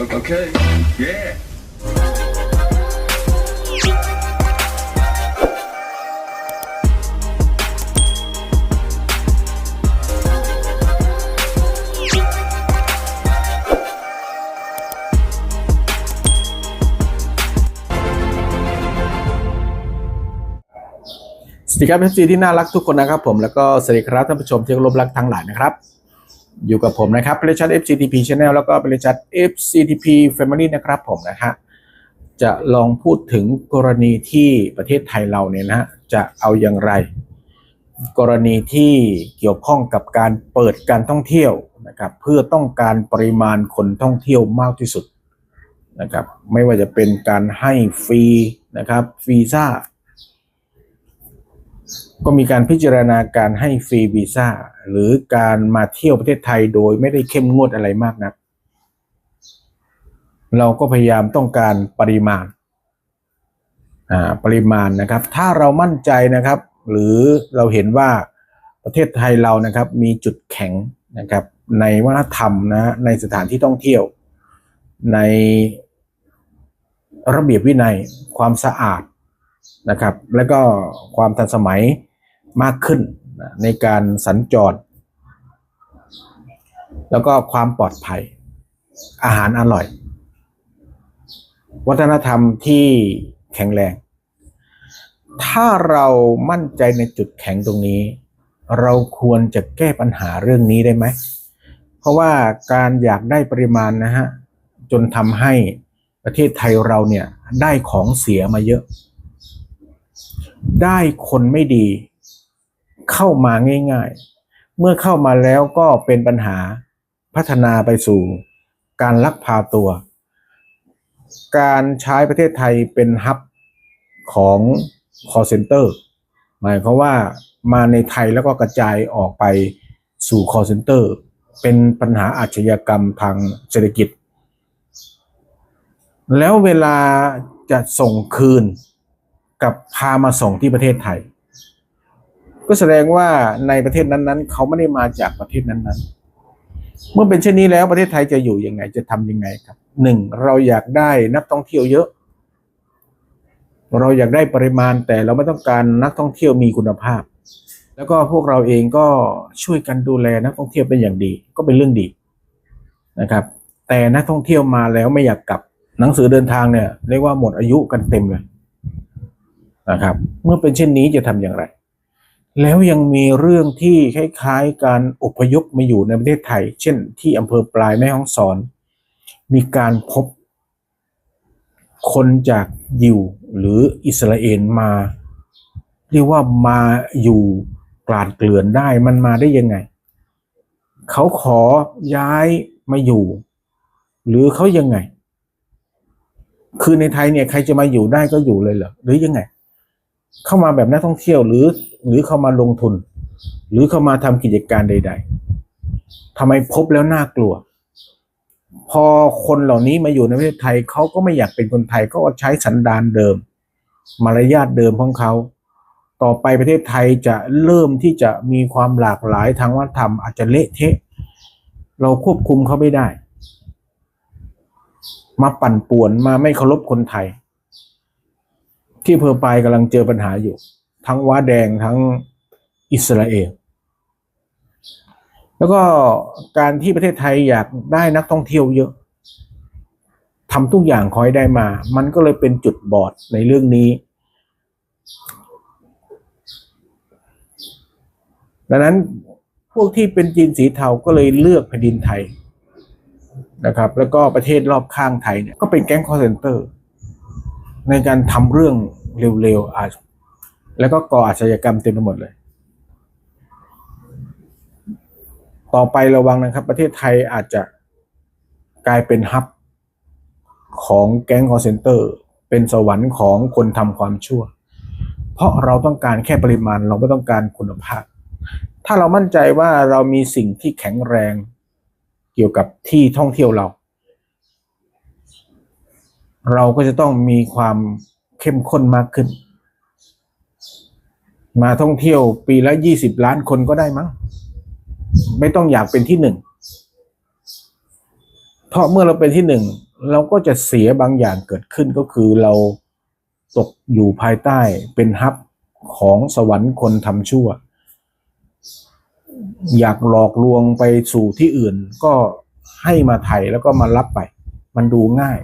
Okay. Yeah. สวัสดีครับเอฟซีที่น่ารักทุกคนนะครับผมแล้วก็สวัสดีครับท่านผู้ชมที่เคารพรักทั้งหลายนะครับ อยู่กับผมนะครับบริษัท FCTP Channel แล้วก็บริษัท FCTP Family นะครับผมนะฮะจะลองพูดถึงกรณีที่ประเทศไทยเราเนี่ยนะฮะจะเอาอย่างไร กรณีที่เกี่ยวข้องกับการเปิดการท่องเที่ยวนะครับเพื่อต้องการปริมาณคนท่องเที่ยวมากที่สุดนะครับไม่ว่าจะเป็นการให้ฟรีนะครับวีซ่า ก็มีการพิจารณาการให้ฟรีวีซ่าหรือการมาเที่ยวประเทศไทยโดยไม่ได้เข้มงวดอะไรมากนัก เราก็พยายามต้องการปริมาณอ่าปริมาณนะครับ ถ้าเรามั่นใจนะครับ หรือเราเห็นว่าประเทศไทยเรานะครับ มีจุดแข็งนะครับ ในวัฒนธรรมนะในสถานที่ท่องเที่ยว ในระเบียบวินัยความสะอาด นะครับ แล้วก็ความทันสมัยมากขึ้นในการสัญจร แล้วก็ความปลอดภัย อาหารอร่อย วัฒนธรรมที่แข็งแรง ถ้าเรามั่นใจในจุดแข็งตรงนี้ เราควรจะแก้ปัญหาเรื่องนี้ได้ไหม เพราะว่าการอยากได้ปริมาณนะฮะ จนทำให้ประเทศไทยเราเนี่ยได้ของเสียมาเยอะ ได้คนไม่ดี เข้ามาง่าย ๆ เมื่อเข้ามาแล้วก็เป็นปัญหาพัฒนาไปสู่การลักพาตัว การใช้ประเทศไทยเป็นฮับของ call center หมายความว่ามาในไทยแล้วก็กระจายออกไปสู่ call center เป็นปัญหาอาชญากรรมทางเศรษฐกิจ แล้วเวลาจะส่งคืน กับพามาส่งที่ประเทศไทย ก็แสดงว่าในประเทศนั้นๆ เขาไม่ได้มาจากประเทศนั้นๆ เมื่อเป็นเช่นนี้แล้วประเทศไทยจะอยู่ยังไงจะทำยังไงครับหนึ่งเราอยากได้นักท่องเที่ยวเยอะ เราอยากได้ปริมาณแต่เราไม่ต้องการนักท่องเที่ยวมีคุณภาพ แล้วก็พวกเราเองก็ช่วยกันดูแลนักท่องเที่ยวเป็นอย่างดี ก็เป็นเรื่องดีนะครับ แต่นักท่องเที่ยวมาแล้วไม่อยากกลับ หนังสือเดินทางเนี่ยเรียกว่าหมดอายุกันเต็มเลย นะครับ เมื่อเป็นเช่นนี้จะทำอย่างไร แล้วยังมีเรื่องที่คล้ายๆ การอพยพมาอยู่ในประเทศไทย เช่น ที่อำเภอปลายแม่ฮ่องสอน มีการพบคนจากยิวหรืออิสราเอลมา เรียกว่ามาอยู่กลาดเกลื่อนได้มันมาได้ยังไง เขาขอย้ายมาอยู่ หรือเขายังไง คือในไทยเนี่ยใครจะมาอยู่ได้ก็อยู่เลยเหรอหรือยังไง เข้ามาแบบนักท่องเที่ยวหรือ หรือเข้ามาลงทุน หรือเข้ามาทำกิจการใด ๆทำไมพบแล้วน่ากลัว พอคนเหล่านี้มาอยู่ในประเทศไทยเขาก็ไม่อยากเป็นคนไทยก็ใช้สันดานเดิม มารยาทเดิมของเขาต่อไปประเทศไทยจะเริ่มที่จะมีความหลากหลายทางวัฒนธรรมอาจจะเละเทะ เราควบคุมเขาไม่ได้ มาปั่นป่วนมาไม่เคารพคนไทย ที่เพอปายกำลังเจอปัญหาอยู่ ทั้งว้าแดงทั้งอิสราเอลแล้วก็การที่ประเทศไทยอยากได้นักท่องเที่ยวเยอะทำทุกอย่างขอให้ได้มา มันก็เลยเป็นจุดบอดในเรื่องนี้ ดังนั้นพวกที่เป็นจีนสีเทาก็เลยเลือกแผ่นดินไทยนะครับ แล้วก็ประเทศรอบข้างไทยเนี่ยก็เป็นแก๊งคอร์เซนเตอร์ ในการทำเรื่อง เร็วๆอาจแล้วก็ก่ออาชญากรรมเต็มไปหมดเลย ต่อไประวังนะครับ ประเทศไทยอาจจะกลายเป็นฮับของแก๊งคอร์เซนเตอร์ เป็นสวรรค์ของคนทำความชั่ว เพราะเราต้องการแค่ปริมาณเราไม่ต้องการคุณภาพ ถ้าเรามั่นใจว่าเรามีสิ่งที่แข็งแรงเกี่ยวกับที่ท่องเที่ยวเรา เราก็จะต้องมีความ เข้มข้นมากขึ้น มาท่องเที่ยวปีละยี่สิบล้านคนก็ได้มั้ง ไม่ต้องอยากเป็นที่หนึ่ง เพราะเมื่อเราเป็นที่หนึ่ง เราก็จะเสียบางอย่างเกิดขึ้นก็คือเราตกอยู่ภายใต้เป็นฮับของสวรรค์คนทำชั่ว อยากหลอกลวงไปสู่ที่อื่นก็ให้มาไทยแล้วก็มารับไป มันดูง่าย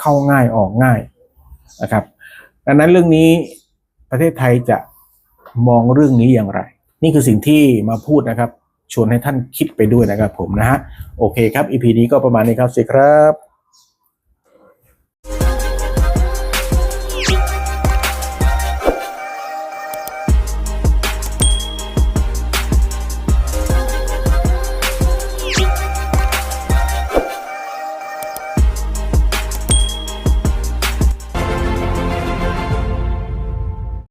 เข้าง่ายออกง่าย นะครับ ดังนั้นเรื่องนี้ประเทศไทยจะมองเรื่องนี้อย่างไร นี่คือสิ่งที่มาพูดนะครับ ชวนให้ท่านคิดไปด้วยนะครับผมนะฮะ โอเคครับ EP นี้ก็ประมาณนี้ครับสิครับ